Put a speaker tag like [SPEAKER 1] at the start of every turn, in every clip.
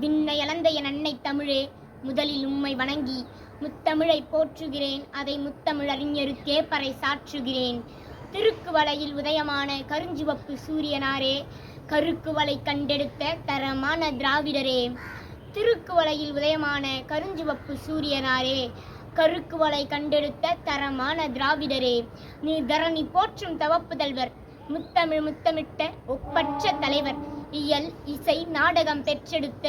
[SPEAKER 1] விண்ணை அளந்த என் அன்னை தமிழே முதலில் உம்மை வணங்கி முத்தமிழை போற்றுகிறேன் அதை முத்தமிழ் அறிஞருக்கே பறை சாற்றுகிறேன். திருக்குவளையில் உதயமான கருஞ்சிவப்பு சூரியனாரே கருக்குவலை கண்டெடுத்த தரமான திராவிடரே. திருக்குவளையில் உதயமான கருஞ்சிவப்பு சூரியனாரே கருக்குவளை கண்டெடுத்த தரமான திராவிடரே. நீ தரணி போற்றும் தவப்புதல்வர் முத்தமிழ் முத்தமிட்ட ஒப்பற்ற தலைவர் இயல் இசை நாடகம் பெற்றெடுத்த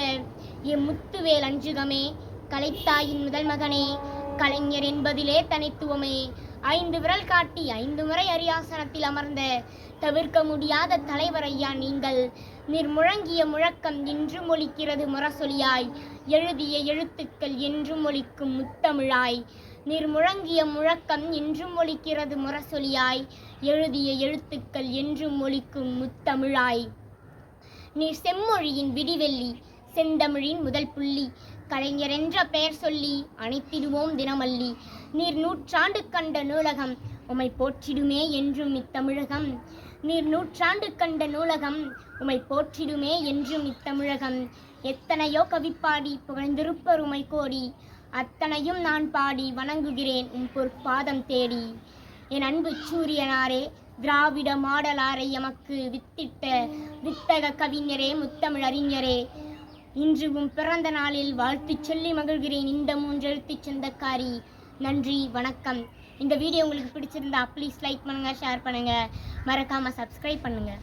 [SPEAKER 1] இம்முத்துவேல் அஞ்சுகமே கலைத்தாயின் முதல் மகனே கலைஞர் என்பதிலே தனித்துவமே. ஐந்து விரல் காட்டி ஐந்து முறை அரியாசனத்தில் அமர்ந்த தவிர்க்க முடியாத தலைவர் ஐயா நீங்கள். நிர் முழங்கிய முழக்கம் இன்றும் ஒழிக்கிறது முரசொலியாய். எழுதிய எழுத்துக்கள் என்றும் ஒழிக்கும் முத்தமிழாய். நிர் முழங்கிய முழக்கம் இன்றும் ஒழிக்கிறது முரசொலியாய். எழுதிய எழுத்துக்கள் என்றும் ஒழிக்கும் முத்தமிழாய். நீர் செம்மொழியின் விடிவெள்ளி செந்தமிழின் முதல் புள்ளி. கலைஞர் என்ற பெயர் சொல்லி அணைத்திடுவோம் தினமல்லி. நீர் நூற்றாண்டு கண்ட நூலகம் உமை போற்றிடுமே என்றும் இத்தமிழகம். நீர் நூற்றாண்டு கண்ட நூலகம் உமை போற்றிடுமே என்றும் இத்தமிழகம். எத்தனையோ கவிப்பாடி புகழ்ந்திருப்பர் உமை கோடி. அத்தனையும் நான் பாடி வணங்குகிறேன் உம் பொற்பாதம் தேடி. என் அன்பு சூரியனாரே திராவிட மாடலாரை எமக்கு வித்திட்ட வித்தக கவிஞரே முத்தமிழ் அறிஞரே. இன்று பிறந்த நாளில் வாழ்த்துச் சொல்லி மகிழ்கிறேன். இந்த மூன்றெழுத்து சொந்தக்காரி நன்றி வணக்கம். இந்த வீடியோ உங்களுக்கு பிடிச்சிருந்தா ப்ளீஸ் லைக் பண்ணுங்கள் ஷேர் பண்ணுங்கள் மறக்காமல் சப்ஸ்கிரைப் பண்ணுங்கள்